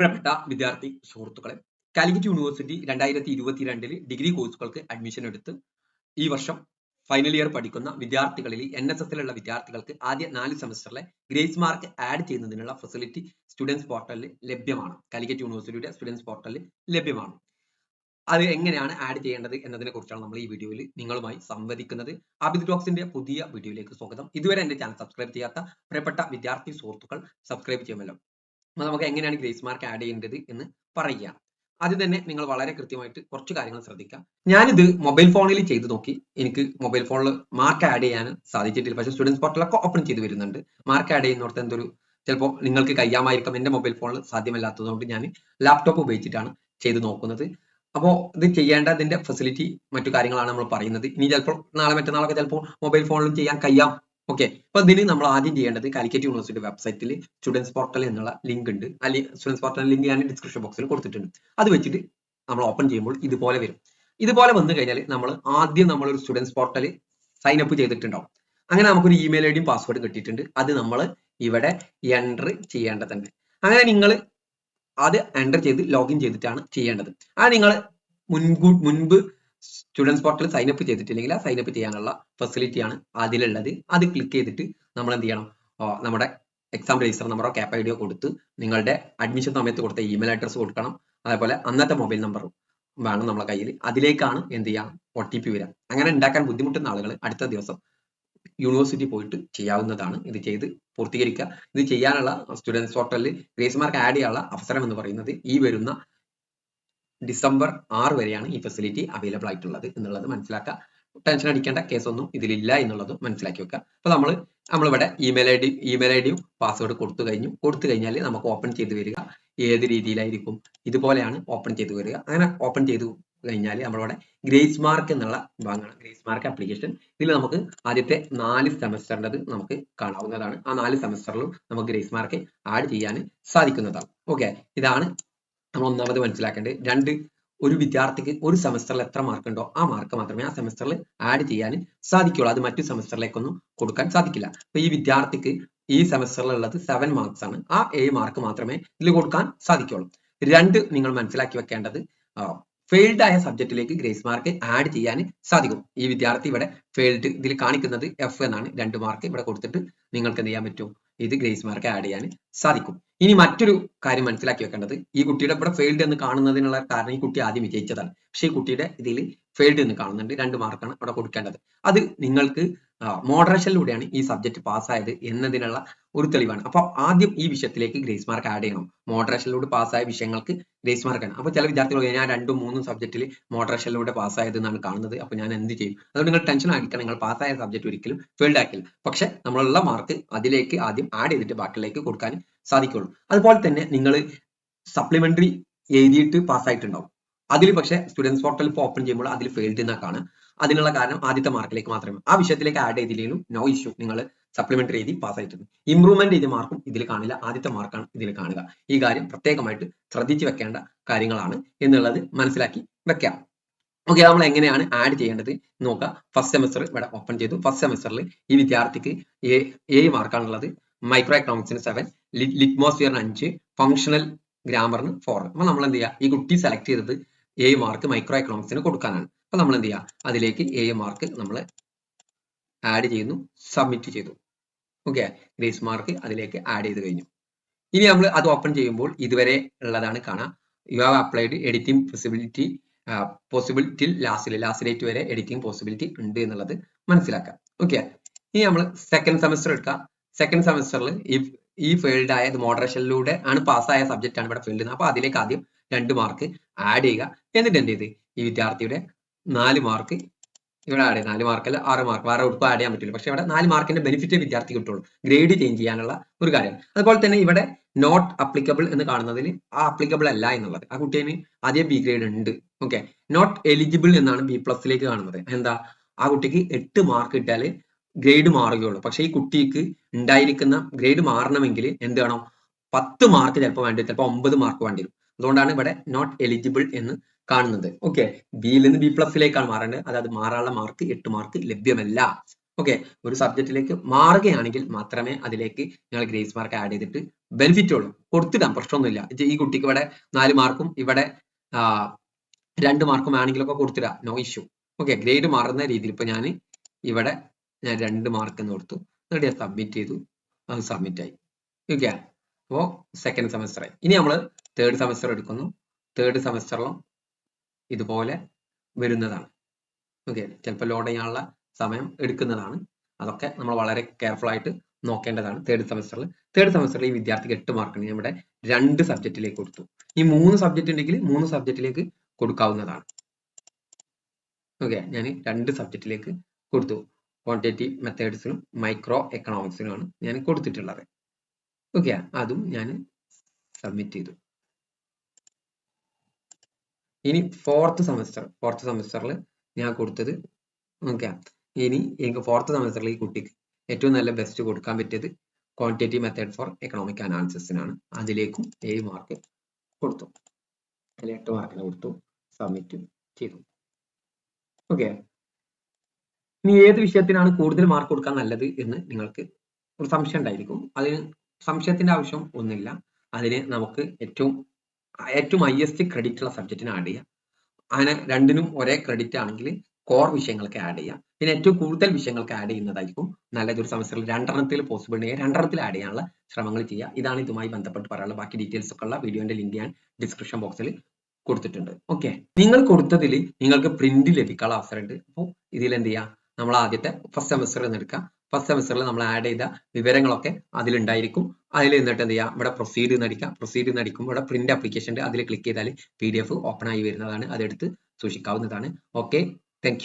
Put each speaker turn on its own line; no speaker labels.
പ്രിയപ്പെട്ട വിദ്യാർത്ഥി സുഹൃത്തുക്കളെ കാലിക്കറ്റ് യൂണിവേഴ്സിറ്റി രണ്ടായിരത്തി ഇരുപത്തിരണ്ടിൽ ഡിഗ്രി കോഴ്സുകൾക്ക് അഡ്മിഷൻ എടുത്ത് ഈ വർഷം ഫൈനൽ ഇയർ പഠിക്കുന്ന വിദ്യാർത്ഥികളിൽ എൻ എസ് എസിലുള്ള വിദ്യാർത്ഥികൾക്ക് ആദ്യ നാല് സെമസ്റ്ററിലെ ഗ്രേസ് മാർക്ക് ആഡ് ചെയ്യുന്നതിനുള്ള ഫെസിലിറ്റി സ്റ്റുഡൻസ് പോർട്ടലിൽ ലഭ്യമാണ്. കാലിക്കറ്റ് യൂണിവേഴ്സിറ്റിയുടെ സ്റ്റുഡൻസ് പോർട്ടലിൽ ലഭ്യമാണ്. അത് എങ്ങനെയാണ് ആഡ് ചെയ്യേണ്ടത് എന്നതിനെ കുറിച്ചാണ് നമ്മൾ ഈ വീഡിയോയിൽ നിങ്ങളുമായി സംവദിക്കുന്നത്. ആബിദ് ടോക്സിന്റെ പുതിയ വീഡിയോയിലേക്ക് സ്വാഗതം. ഇതുവരെ എന്റെ ചാനൽ സബ്സ്ക്രൈബ് ചെയ്യാത്ത പ്രിയപ്പെട്ട വിദ്യാർത്ഥി സുഹൃത്തുക്കൾ സബ്സ്ക്രൈബ് ചെയ്യുമല്ലോ. നമുക്ക് എങ്ങനെയാണ് ഗ്രേസ് മാർക്ക് ആഡ് ചെയ്യേണ്ടത് എന്ന് പറയുക. ആദ്യം തന്നെ നിങ്ങൾ വളരെ കൃത്യമായിട്ട് കുറച്ച് കാര്യങ്ങൾ ശ്രദ്ധിക്കാം ഞാനിത് മൊബൈൽ ഫോണിൽ ചെയ്തു നോക്കി. എനിക്ക് മൊബൈൽ ഫോണിൽ മാർക്ക് ആഡ് ചെയ്യാൻ സാധിച്ചിട്ടില്ല. പക്ഷേ സ്റ്റുഡൻസ് പോർട്ടലൊക്കെ ഓപ്പൺ ചെയ്ത് വരുന്നുണ്ട്. മാർക്ക് ആഡ് ചെയ്യുന്നിടത്ത് എന്തൊരു ചിലപ്പോൾ നിങ്ങൾക്ക് കഴിയാമായിരിക്കും എന്റെ മൊബൈൽ ഫോണിൽ സാധ്യമല്ലാത്തതുകൊണ്ട് ഞാൻ ലാപ്ടോപ്പ് ഉപയോഗിച്ചിട്ടാണ് ചെയ്ത് നോക്കുന്നത്. അപ്പോൾ ഇത് ചെയ്യേണ്ടതിന്റെ ഫെസിലിറ്റി മറ്റു കാര്യങ്ങളാണ് നമ്മൾ പറയുന്നത്. ഇനി ചിലപ്പോൾ നാളെ മറ്റന്നാളൊക്കെ ചിലപ്പോൾ മൊബൈൽ ഫോണിലും ചെയ്യാൻ കഴിയാം ഓക്കെ അപ്പൊ ഇതിന് നമ്മൾ ആദ്യം ചെയ്യേണ്ടത് കാലിക്കറ്റ് യൂണിവേഴ്സിറ്റി വെബ്സൈറ്റിൽ സ്റ്റുഡൻസ് പോർട്ടൽ എന്നുള്ള ലിങ്ക് ഉണ്ട്. അല്ലെങ്കിൽ സ്റ്റുഡൻസ് പോർട്ടൽ ലിങ്ക് ഞാൻ ഡിസ്ക്രിപ്ഷൻ ബോക്സിൽ കൊടുത്തിട്ടുണ്ട്. അത് വെച്ചിട്ട് നമ്മൾ ഓപ്പൺ ചെയ്യുമ്പോൾ ഇതുപോലെ വരും. ഇതുപോലെ വന്നു കഴിഞ്ഞാൽ നമ്മൾ ആദ്യം നമ്മൾ ഒരു സ്റ്റുഡൻസ് പോർട്ടൽ സൈൻ അപ്പ് ചെയ്തിട്ടുണ്ടാവും. അങ്ങനെ നമുക്കൊരു ഇമെയിൽ ഐ ഡിയും പാസ്വേഡും കിട്ടിയിട്ടുണ്ട്. അത് നമ്മൾ ഇവിടെ എന്റർ ചെയ്യേണ്ടതുണ്ട്. അങ്ങനെ നിങ്ങൾ അത് എന്റർ ചെയ്ത് ലോഗിൻ ചെയ്തിട്ടാണ് ചെയ്യേണ്ടത്. അത് നിങ്ങൾ മുൻകൂ മുൻപ് സ്റ്റുഡൻസ് സൈൻ അപ്പ് ചെയ്തിട്ടില്ലെങ്കിൽ ആ സൈൻ അപ്പ് ചെയ്യാനുള്ള ഫെസിലിറ്റിയാണ് അതിലുള്ളത്. അത് ക്ലിക്ക് ചെയ്തിട്ട് നമ്മൾ എന്ത് ചെയ്യണം? നമ്മുടെ എക്സാം രജിസ്റ്റർ നമ്പറോ ക്യാപ് ഐ ഡിയോ കൊടുത്ത് നിങ്ങളുടെ അഡ്മിഷൻ സമയത്ത് കൊടുത്ത ഇമെയിൽ അഡ്രസ് കൊടുക്കണം. അതേപോലെ അന്നത്തെ മൊബൈൽ നമ്പർ വേണം നമ്മളെ കയ്യിൽ. അതിലേക്കാണ് എന്ത് ചെയ്യാം? ഒ ടി പി വരിക അങ്ങനെ ഉണ്ടാക്കാൻ ബുദ്ധിമുട്ടുന്ന ആളുകൾ അടുത്ത ദിവസം യൂണിവേഴ്സിറ്റി പോയിട്ട് ചെയ്യാവുന്നതാണ്. ഇത് ചെയ്ത് പൂർത്തീകരിക്കുക. ഇത് ചെയ്യാനുള്ള സ്റ്റുഡൻസ് പോർട്ടലിൽ ഗ്രേസ് മാർക്ക് ആഡ് ചെയ്യാനുള്ള അവസരം എന്ന് പറയുന്നത് ഈ വരുന്ന ഡിസംബർ ആറ് വരെയാണ് ഈ ഫെസിലിറ്റി അവൈലബിൾ ആയിട്ടുള്ളത് എന്നുള്ളത് മനസ്സിലാക്കുക. ടെൻഷൻ അടിക്കേണ്ട കേസ് ഒന്നും ഇതിലില്ല എന്നുള്ളത് മനസ്സിലാക്കി വെക്കുക. അപ്പൊ നമ്മൾ നമ്മളിവിടെ email I D email I ഡിയും പാസ്വേഡ് കൊടുത്തു കഴിഞ്ഞു. കൊടുത്തു കഴിഞ്ഞാൽ നമുക്ക് ഓപ്പൺ ചെയ്ത് വരിക. ഏത് രീതിയിലായിരിക്കും? ഇതുപോലെയാണ് ഓപ്പൺ ചെയ്ത് വരിക. അങ്ങനെ ഓപ്പൺ ചെയ്തു കഴിഞ്ഞാൽ നമ്മളിവിടെ ഗ്രേസ് മാർക്ക് എന്നുള്ള ഭാഗമാണ്. ഗ്രേസ് മാർക്ക് ആപ്ലിക്കേഷൻ ഇതിൽ നമുക്ക് ആദ്യത്തെ നാല് സെമസ്റ്ററിന്റെത് നമുക്ക് കാണാവുന്നതാണ്. ആ നാല് സെമസ്റ്ററിലും നമുക്ക് ഗ്രേസ് മാർക്ക് ആഡ് ചെയ്യാൻ സാധിക്കുന്നതാണ്. ഓക്കെ ഇതാണ് നമ്മൾ ഒന്നാമത് മനസ്സിലാക്കേണ്ടത് രണ്ട് ഒരു വിദ്യാർത്ഥിക്ക് ഒരു സെമസ്റ്ററിൽ എത്ര മാർക്ക് ഉണ്ടോ ആ മാർക്ക് മാത്രമേ ആ സെമസ്റ്ററിൽ ആഡ് ചെയ്യാൻ സാധിക്കുള്ളൂ അത് മറ്റു സെമസ്റ്ററിലേക്കൊന്നും കൊടുക്കാൻ സാധിക്കില്ല. അപ്പൊ ഈ വിദ്യാർത്ഥിക്ക് ഈ സെമസ്റ്ററിൽ ഉള്ളത് സെവൻ മാർക്സ് ആണ്. ആ ഏഴ് മാർക്ക് മാത്രമേ ഇതിൽ കൊടുക്കാൻ സാധിക്കുള്ളൂ രണ്ട് നിങ്ങൾ മനസ്സിലാക്കി വെക്കേണ്ടത് ഫെയിൽഡ് ആയ സബ്ജക്റ്റിലേക്ക് ഗ്രേസ് മാർക്ക് ആഡ് ചെയ്യാൻ സാധിക്കും. ഈ വിദ്യാർത്ഥി ഇവിടെ ഫെയിൽഡ് ഇതിൽ കാണിക്കുന്നത് എഫ് എന്നാണ്. രണ്ട് മാർക്ക് ഇവിടെ കൊടുത്തിട്ട് നിങ്ങൾക്ക് എന്ത് ചെയ്യാൻ പറ്റും? ഇത് ഗ്രേസ് മാർക്ക് ആഡ് ചെയ്യാൻ സാധിക്കും. ഇനി മറ്റൊരു കാര്യം മനസ്സിലാക്കി വെക്കേണ്ടത് ഈ കുട്ടിയുടെ ഇവിടെ ഫെയിൽഡ് എന്ന് കാണുന്നതിനുള്ള കാരണം ഈ കുട്ടി ആദ്യം വിജയിച്ചതാണ്. പക്ഷേ ഈ കുട്ടിയുടെ ഇതിൽ ഫെയിൽഡ് എന്ന് കാണുന്നുണ്ട് രണ്ട് മാർക്കാണ് അവിടെ കൊടുക്കേണ്ടത്. അത് നിങ്ങൾക്ക് മോഡറേഷനിലൂടെയാണ് ഈ സബ്ജക്ട് പാസ്സായത് എന്നതിനുള്ള ഒരു തെളിവാണ്. അപ്പൊ ആദ്യം ഈ വിഷയത്തിലേക്ക് ഗ്രേസ് മാർക്ക് ആഡ് ചെയ്യണം. മോഡറേഷനിലൂടെ പാസ്സായ വിഷയങ്ങൾക്ക് ഗ്രേസ് മാർക്കാണ് അപ്പൊ ചില വിദ്യാർത്ഥികൾ ഞാൻ രണ്ടും മൂന്നും സബ്ജക്റ്റിൽ മോഡറേഷനിലൂടെ പാസ്സായത് എന്നാണ് കാണുന്നത്. അപ്പൊ ഞാൻ എന്ത് ചെയ്യും? അതുകൊണ്ട് നിങ്ങൾ ടെൻഷൻ ആയിരിക്കണം. നിങ്ങൾ പാസ്സായ സബ്ജക്ട് ഒരിക്കലും ഫെയിൽഡ് ആക്കില്ല. പക്ഷെ നമ്മളുള്ള മാർക്ക് അതിലേക്ക് ആദ്യം ആഡ് ചെയ്തിട്ട് ബാക്കിലേക്ക് കൊടുക്കാൻ സാധിക്കുള്ളൂ. അതുപോലെ തന്നെ നിങ്ങൾ സപ്ലിമെന്ററി എഴുതിയിട്ട് പാസ്സായിട്ടുണ്ടാവും അതിൽ പക്ഷേ സ്റ്റുഡൻസ് പോർട്ടൽ ഇപ്പോൾ ഓപ്പൺ ചെയ്യുമ്പോൾ അതിൽ ഫെയിൽഡ് എന്നാ കാണുക. അതിനുള്ള കാരണം ആദ്യത്തെ മാർക്കിലേക്ക് മാത്രമേ ആ വിഷയത്തിലേക്ക് ആഡ് ചെയ്തില്ലെങ്കിലും നോ ഇഷ്യൂ നിങ്ങൾ സപ്ലിമെന്ററി എഴുതി പാസ്സായിട്ടുണ്ട് ഇംപ്രൂവ്മെന്റ് ചെയ്ത മാർക്കും ഇതിൽ കാണില്ല. ആദ്യത്തെ മാർക്കാണ് ഇതിൽ കാണുക. ഈ കാര്യം പ്രത്യേകമായിട്ട് ശ്രദ്ധിച്ചു വെക്കേണ്ട കാര്യങ്ങളാണ് എന്നുള്ളത് മനസ്സിലാക്കി വെക്കാം. ഓക്കെ നമ്മൾ എങ്ങനെയാണ് ആഡ് ചെയ്യേണ്ടത് നോക്കാം ഫസ്റ്റ് സെമസ്റ്റർ ഇവിടെ ഓപ്പൺ ചെയ്തു. ഫസ്റ്റ് സെമസ്റ്ററിൽ ഈ വിദ്യാർത്ഥിക്ക് ഏഴ് മാർക്കാണുള്ളത് മൈക്രോ എക്കണോമിക്സിന് സെവൻ ലിറ്റ്മോസ്ഫിയറിന് അഞ്ച് ഫങ്ഷണൽ ഗ്രാമറിന് ഫോർ അപ്പൊ നമ്മൾ എന്ത് ചെയ്യുക? ഈ കുട്ടി സെലക്ട് ചെയ്തത് ഏഴ് മാർക്ക് മൈക്രോ എക്കണോമിക്സിന് കൊടുക്കാനാണ്. അപ്പൊ നമ്മൾ എന്ത് ചെയ്യുക അതിലേക്ക് എ മാർക്ക് നമ്മൾ ആഡ് ചെയ്യുന്നു സബ്മിറ്റ് ചെയ്തു. ഓക്കെ ഗ്രേസ് മാർക്ക് അതിലേക്ക് ആഡ് ചെയ്ത് കഴിഞ്ഞു. ഇനി നമ്മൾ അത് ഓപ്പൺ ചെയ്യുമ്പോൾ ഇതുവരെ ഉള്ളതാണ് കാണാം. You have applied editing possibility possibility ലാസ്റ്റിൽ ലാസ്റ്റ് ഡേറ്റ് വരെ എഡിറ്റിംഗ് പോസിബിലിറ്റി ഉണ്ട് എന്നുള്ളത് മനസ്സിലാക്കാം. ഓക്കെ ഇനി നമ്മൾ സെക്കൻഡ് സെമസ്റ്റർ എടുക്കാം. സെക്കൻഡ് സെമസ്റ്ററിൽ ഈ ഈ ഫീൽഡ് ആയത് മോഡറേഷനിലൂടെ ആണ് പാസ്സായ സബ്ജക്റ്റ് ആണ് ഇവിടെ ഫീൽഡ് അപ്പൊ അതിലേക്ക് ആദ്യം രണ്ട് മാർക്ക് ആഡ് ചെയ്യുക. എന്നിട്ട് എന്ത് ചെയ്ത്? ഈ വിദ്യാർത്ഥിയുടെ നാല് മാർക്ക്. ഇവിടെ ആഡ് നാല് മാർക്കല്ല ആറ് മാർക്ക്. വേറെ ഉടുപ്പ് ആഡ് ചെയ്യാൻ പറ്റില്ല. പക്ഷെ ഇവിടെ നാല് മാർക്കിന്റെ ബെനിഫിറ്റ് വിദ്യാർത്ഥി കിട്ടുള്ളൂ. ഗ്രേഡ് ചേഞ്ച് ചെയ്യാനുള്ള ഒരു കാര്യം. അതുപോലെ തന്നെ ഇവിടെ നോട്ട് അപ്ലിക്കബിൾ എന്ന് കാണുന്നതിൽ ആ അപ്ലിക്കബിൾ അല്ല എന്നുള്ളത്. ആ കുട്ടീന് ആദ്യം ബി ഗ്രേഡ് ഉണ്ട്. ഓക്കെ നോട്ട് എലിജിബിൾ എന്നാണ് ബി പ്ലസിലേക്ക് കാണുന്നത്. എന്താ? ആ കുട്ടിക്ക് എട്ട് മാർക്ക് കിട്ടിയാൽ ഗ്രേഡ് മാറുകയുള്ളൂ. പക്ഷേ ഈ കുട്ടിക്ക് ഉണ്ടായിരിക്കുന്ന ഗ്രേഡ് മാറണമെങ്കിൽ എന്ത് വേണം? പത്ത് മാർക്ക് ചിലപ്പോൾ വേണ്ടി ചിലപ്പോൾ ഒമ്പത് മാർക്ക് വേണ്ടി വരും അതുകൊണ്ടാണ് ഇവിടെ നോട്ട് എലിജിബിൾ എന്ന് കാണുന്നത്. ഓക്കെ ബിയിൽ നിന്ന് ബി പ്ലസിലേക്കാണ് മാറേണ്ടത്. അതായത് മാറാനുള്ള മാർക്ക് എട്ട് മാർക്ക് ലഭ്യമല്ല. ഓക്കെ ഒരു സബ്ജക്റ്റിലേക്ക് മാറുകയാണെങ്കിൽ മാത്രമേ അതിലേക്ക് നിങ്ങൾ ഗ്രേസ് മാർക്ക് ആഡ് ചെയ്തിട്ട് ബെനിഫിറ്റ് ഉള്ളൂ. കൊടുത്തിടാം. പ്രശ്നമൊന്നുമില്ല. ഈ കുട്ടിക്ക് ഇവിടെ നാല് മാർക്കും ഇവിടെ രണ്ട് മാർക്കും ആണെങ്കിലൊക്കെ കൊടുത്തിടാം. നോ ഇഷ്യൂ ഓക്കെ ഗ്രേഡ് മാറുന്ന രീതിയിൽ ഇപ്പൊ ഞാൻ ഇവിടെ ഞാൻ രണ്ട് മാർക്ക് എന്ന് കൊടുത്തു. എന്നിട്ട് ഞാൻ സബ്മിറ്റ് ചെയ്തു. അത് സബ്മിറ്റ് ആയി. ഓക്കെ അപ്പോൾ സെക്കൻഡ് സെമസ്റ്റർ ആയി. ഇനി നമ്മൾ തേർഡ് സെമസ്റ്റർ എടുക്കുന്നു. തേർഡ് സെമസ്റ്ററിലും ഇതുപോലെ വരുന്നതാണ്. ഓക്കെ ചിലപ്പോൾ ലോഡ് ചെയ്യാനുള്ള സമയം എടുക്കുന്നതാണ്. അതൊക്കെ നമ്മൾ വളരെ കെയർഫുൾ ആയിട്ട് നോക്കേണ്ടതാണ് തേർഡ് സെമസ്റ്ററിൽ തേർഡ് സെമസ്റ്ററിൽ ഈ വിദ്യാർത്ഥിക്ക് എട്ട് മാർക്കിന് ഇവിടെ രണ്ട് സബ്ജക്റ്റിലേക്ക് കൊടുത്തു. ഈ മൂന്ന് സബ്ജക്റ്റ് ഉണ്ടെങ്കിൽ മൂന്ന് സബ്ജക്റ്റിലേക്ക് കൊടുക്കാവുന്നതാണ്. ഓക്കെ ഞാൻ രണ്ട് സബ്ജക്റ്റിലേക്ക് കൊടുത്തു. ക്വാണ്ടിറ്റേറ്റീവ് മെത്തേഡ്സിനും മൈക്രോ എക്കണോമിക്സിനുമാണ് ഞാൻ കൊടുത്തിട്ടുള്ളത്. ഓക്കെ അതും ഞാൻ സബ്മിറ്റ് ചെയ്തു. ഇനി ഫോർത്ത് സെമസ്റ്റർ ഫോർത്ത് സെമസ്റ്ററിൽ ഞാൻ കൊടുത്തത് ഓക്കെ ഇനി എനിക്ക് ഫോർത്ത് സെമസ്റ്ററിൽ ഈ കുട്ടിക്ക് ഏറ്റവും നല്ല ബെസ്റ്റ് കൊടുക്കാൻ പറ്റിയത് ക്വാണ്ടിറ്റേറ്റീവ് മെത്തേഡ് ഫോർ എക്കണോമിക് അനാലിസിസിനാണ് അതിലേക്കും ഏഴ് മാർക്ക് കൊടുത്തു. അതിൽ എട്ട് മാർക്കിന് കൊടുത്തു സബ്മിറ്റ് ചെയ്തു. ഓക്കെ ഇനി ഏത് വിഷയത്തിനാണ് കൂടുതൽ മാർക്ക് കൊടുക്കാൻ നല്ലത് എന്ന് നിങ്ങൾക്ക് ഒരു സംശയം ഉണ്ടായിരിക്കും. അതിന് സംശയത്തിന്റെ ആവശ്യം ഒന്നുമില്ല. അതിന് നമുക്ക് ഏറ്റവും ഏറ്റവും ഹയസ്റ്റ് ക്രെഡിറ്റ് ഉള്ള സബ്ജക്റ്റിന് ആഡ് ചെയ്യാം അങ്ങനെ രണ്ടിനും ഒരേ ക്രെഡിറ്റ് ആണെങ്കിൽ കോർ വിഷയങ്ങൾക്ക് ആഡ് ചെയ്യാം പിന്നെ ഏറ്റവും കൂടുതൽ വിഷയങ്ങൾക്ക് ആഡ് ചെയ്യുന്നതായിരിക്കും നല്ലതൊരു സെമസ്റ്ററിൽ രണ്ടെണ്ണത്തിൽ പോസിബിൾ ഉണ്ടെങ്കിൽ രണ്ടെണ്ണത്തിൽ ആഡ് ചെയ്യാനുള്ള ശ്രമങ്ങൾ ചെയ്യുക. ഇതാണ് ഇതുമായി ബന്ധപ്പെട്ട് പറയാനുള്ള ബാക്കി ഡീറ്റെയിൽസ് ഒക്കെ ഉള്ള വീഡിയോന്റെ ലിങ്ക് ഞാൻ ഡിസ്ക്രിപ്ഷൻ ബോക്സിൽ കൊടുത്തിട്ടുണ്ട്. ഓക്കെ നിങ്ങൾ കൊടുത്തതിൽ നിങ്ങൾക്ക് പ്രിന്റ് ലഭിക്കാനുള്ള അവസരമുണ്ട്. അപ്പോൾ ഇതിൽ എന്ത് ചെയ്യുക? നമ്മൾ ആദ്യത്തെ ഫസ്റ്റ് സെമസ്റ്ററിൽ നിന്ന് എടുക്കാം ഫസ്റ്റ് സെമസ്റ്ററിൽ നമ്മൾ ആഡ് ചെയ്ത വിവരങ്ങളൊക്കെ അതിലുണ്ടായിരിക്കും. അതിൽ നിന്നിട്ട് എന്ത് ചെയ്യാം? ഇവിടെ പ്രൊസീഡ് നടിക്കാം പ്രൊസീഡ് നടിക്കുമ്പോൾ ഇവിടെ പ്രിന്റ് ആപ്ലിക്കേഷൻ ഉണ്ട് അതിൽ ക്ലിക്ക് ചെയ്താൽ പി ഡി എഫ് ഓപ്പൺ ആയി വരുന്നതാണ്. അതെടുത്ത് സൂക്ഷിക്കാവുന്നതാണ്. Okay thank